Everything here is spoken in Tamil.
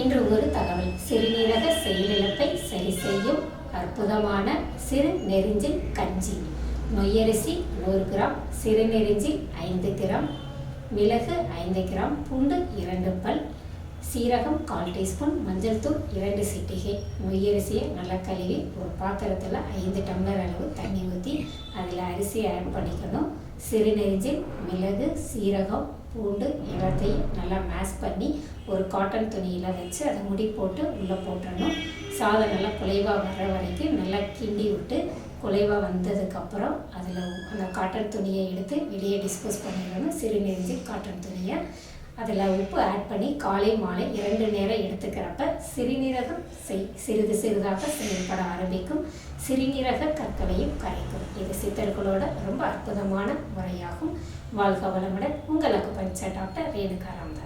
இன்று ஒரு தகவல். சிறுநீரக செயலிழப்பை சரி செய்யும் அற்புதமான சிறு நெருஞ்சில் கஞ்சி. நொய்யரிசி நூறு கிராம் சிறுநெருஞ்சில் ஐந்து கிராம் மிளகு ஐந்து கிராம் பூண்டு இரண்டு பல் சீரகம் கால் டீஸ்பூன் மஞ்சள் தூள் இரண்டு சிட்டிகை. நொய்யரிசியை நல்லா கழுவி ஒரு பாத்திரத்தில் ஐந்து டம்ளர் அளவு தண்ணி ஊற்றி அதில் அரிசி ஆட் பண்ணிக்கணும். சிறுநெஞ்சில் மிளகு சீரகம் பூண்டு எல்லாத்தையும் நல்லா மேஷ் பண்ணி ஒரு காட்டன் துணியில் வச்சு அதை முடி போட்டு உள்ளே போட்டுடணும். சாதம் நல்லா குலைவாக வர்ற வரைக்கும் நல்லா கிண்டி விட்டு குலைவாக வந்ததுக்கப்புறம் அதில் அந்த காட்டன் துணியை எடுத்து வெளியே டிஸ்போஸ் பண்ணிடணும். சிறுநெஞ்சில் காட்டன் துணியை. அதில் உப்பு ஆட் பண்ணி காலை மாலை இரண்டு நேரம் எடுத்துக்கிறப்ப சிறுநீரகம் செய் சிறிது சிறிதாக செயல்பட ஆரம்பிக்கும். சிறுநீரக கற்களையும் கரைக்கும். இது சித்தர்களோட ரொம்ப அற்புதமான முறையாகும். வாழ்க வளமுடன். உங்களுக்கு பஞ்ச டாக்டர் ரேணுகாராம்